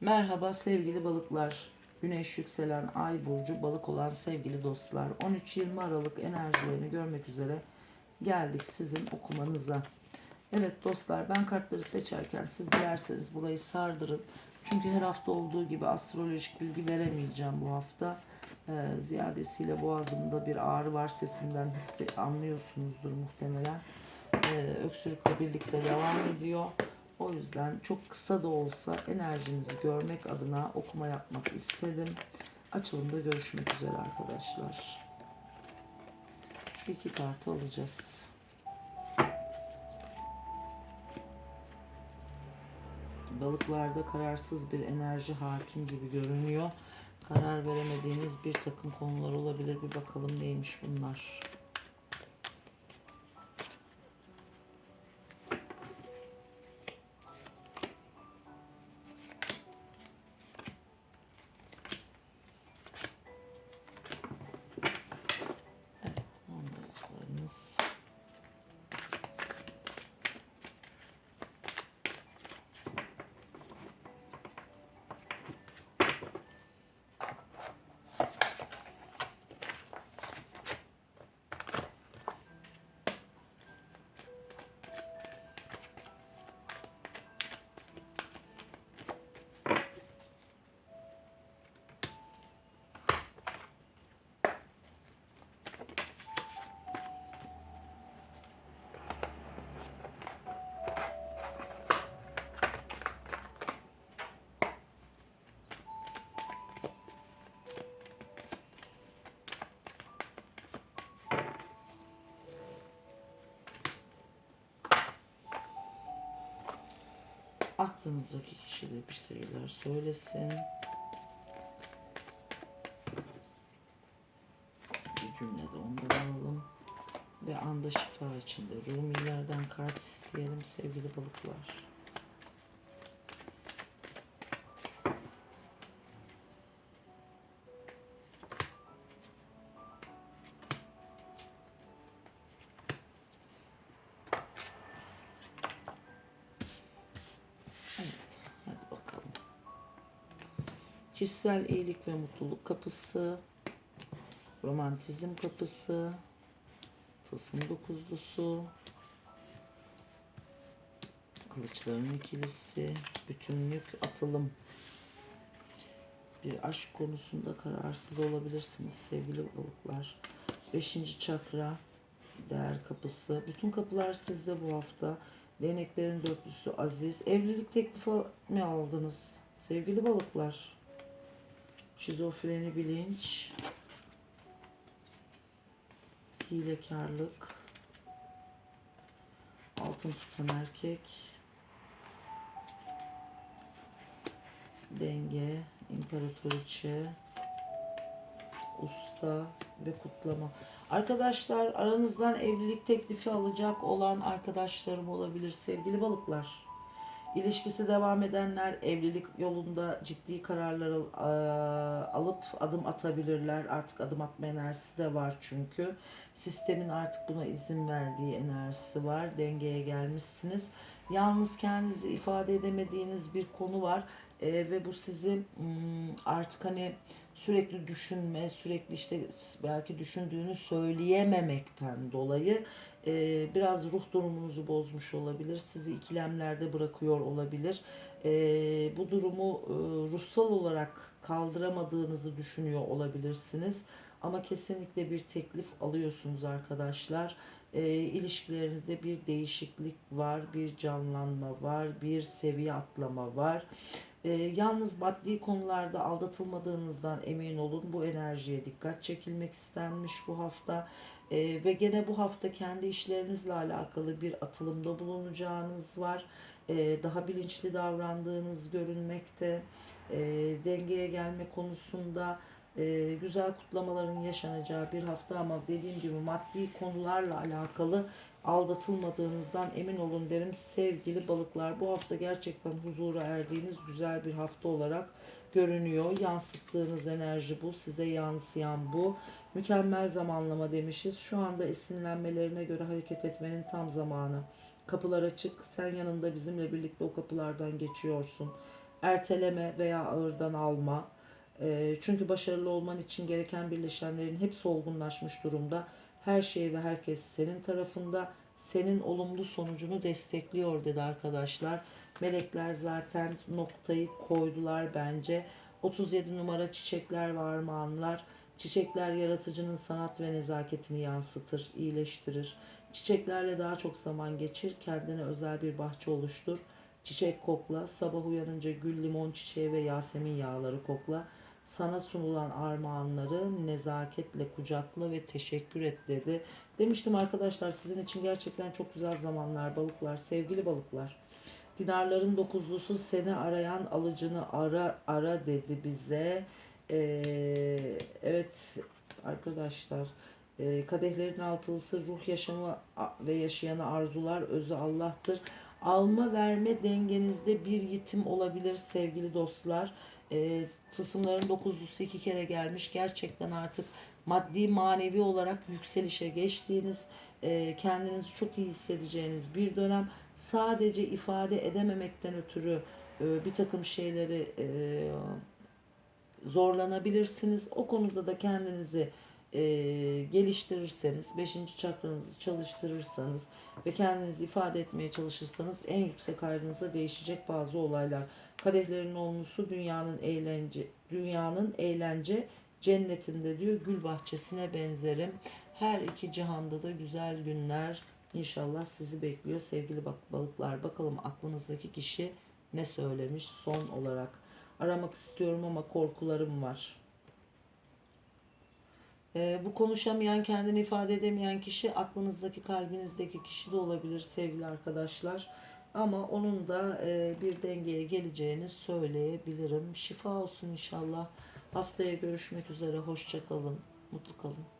Merhaba sevgili balıklar. Güneş yükselen ay burcu balık olan sevgili dostlar. 13-20 Aralık enerjilerini görmek üzere geldik sizin okumanıza. Evet dostlar ben kartları seçerken siz dilerseniz burayı sardırın. Çünkü her hafta olduğu gibi astrolojik bilgi veremeyeceğim bu hafta. Ee, ziyadesiyle boğazımda bir ağrı var sesimden hissi anlıyorsunuzdur muhtemelen. Ee, öksürükle birlikte devam ediyor. O yüzden çok kısa da olsa enerjinizi görmek adına okuma yapmak istedim. Açılımda görüşmek üzere arkadaşlar. Şu iki kartı alacağız. Balıklarda kararsız bir enerji hakim gibi görünüyor. Karar veremediğiniz bir takım konular olabilir. Bir bakalım neymiş bunlar. Aklınızdaki kişi de bir şeyler söylesin. Bir cümlede ondan alalım. Ve anda şifa içinde Rumilerden kart isteyelim sevgili balıklar. Kişisel iyilik ve mutluluk kapısı, romantizm kapısı, tılsım dokuzlusu, kılıçların ikilisi, bütünlük, atılım. Bir aşk konusunda kararsız olabilirsiniz sevgili balıklar. Beşinci çakra, değer kapısı. Bütün kapılar sizde bu hafta. Değneklerin dörtlüsü aziz. Evlilik teklifi mi aldınız sevgili balıklar? Şizofreni bilinç. Hilekarlık. Altın tutan erkek. Denge. imparatoriçe. Usta ve kutlama. Arkadaşlar aranızdan evlilik teklifi alacak olan arkadaşlarım olabilir sevgili balıklar. İlişkisi devam edenler evlilik yolunda ciddi kararlar alıp adım atabilirler. Artık adım atma enerjisi de var çünkü. Sistemin artık buna izin verdiği enerjisi var. Dengeye gelmişsiniz. Yalnız kendinizi ifade edemediğiniz bir konu var. Ee, ve bu sizi artık hani sürekli düşünme, sürekli işte belki düşündüğünü söyleyememekten dolayı e, biraz ruh durumunuzu bozmuş olabilir. Sizi ikilemlerde bırakıyor olabilir. E, bu durumu e, ruhsal olarak kaldıramadığınızı düşünüyor olabilirsiniz. Ama kesinlikle bir teklif alıyorsunuz arkadaşlar. E, ilişkilerinizde bir değişiklik var, bir canlanma var, bir seviye atlama var. E, yalnız maddi konularda aldatılmadığınızdan emin olun. Bu enerjiye dikkat çekilmek istenmiş bu hafta. E, ve gene bu hafta kendi işlerinizle alakalı bir atılımda bulunacağınız var. E, daha bilinçli davrandığınız görünmekte. E, dengeye gelme konusunda e, güzel kutlamaların yaşanacağı bir hafta ama dediğim gibi maddi konularla alakalı aldatılmadığınızdan emin olun derim sevgili balıklar. Bu hafta gerçekten huzura erdiğiniz güzel bir hafta olarak görünüyor. Yansıttığınız enerji bu, size yansıyan bu. Mükemmel zamanlama demişiz. Şu anda esinlenmelerine göre hareket etmenin tam zamanı. Kapılar açık. Sen yanında bizimle birlikte o kapılardan geçiyorsun. erteleme veya ağırdan alma. Çünkü başarılı olman için gereken birleşenlerin hepsi olgunlaşmış durumda. Her şey ve herkes senin tarafında. Senin olumlu sonucunu destekliyor dedi arkadaşlar. Melekler zaten noktayı koydular bence. 37 numara çiçekler ve armağanlar. Çiçekler yaratıcının sanat ve nezaketini yansıtır, iyileştirir. Çiçeklerle daha çok zaman geçir, kendine özel bir bahçe oluştur. Çiçek kokla, sabah uyanınca gül, limon çiçeği ve yasemin yağları kokla. Sana sunulan armağanları nezaketle kucakla ve teşekkür et dedi. Demiştim arkadaşlar sizin için gerçekten çok güzel zamanlar balıklar, sevgili balıklar. Dinarların dokuzlusu seni arayan alıcını ara ara dedi bize. Ee, evet arkadaşlar e, kadehlerin altılısı ruh yaşamı ve yaşayanı arzular özü Allah'tır. Alma verme dengenizde bir yitim olabilir sevgili dostlar. E, tısımların dokuzlusu iki kere gelmiş. Gerçekten artık maddi manevi olarak yükselişe geçtiğiniz, e, kendinizi çok iyi hissedeceğiniz bir dönem. Sadece ifade edememekten ötürü e, bir takım şeyleri e, zorlanabilirsiniz. O konuda da kendinizi e, geliştirirseniz, 5. çakranızı çalıştırırsanız ve kendinizi ifade etmeye çalışırsanız en yüksek hayrınıza değişecek bazı olaylar. Kadehlerin olmusu dünyanın eğlence dünyanın eğlence cennetinde diyor gül bahçesine benzerim. Her iki cihanda da güzel günler inşallah sizi bekliyor sevgili balıklar. Bakalım aklınızdaki kişi ne söylemiş son olarak. Aramak istiyorum ama korkularım var. Ee, bu konuşamayan, kendini ifade edemeyen kişi aklınızdaki, kalbinizdeki kişi de olabilir sevgili arkadaşlar. Ama onun da e, bir dengeye geleceğini söyleyebilirim. Şifa olsun inşallah. Haftaya görüşmek üzere. Hoşça kalın. Mutlu kalın.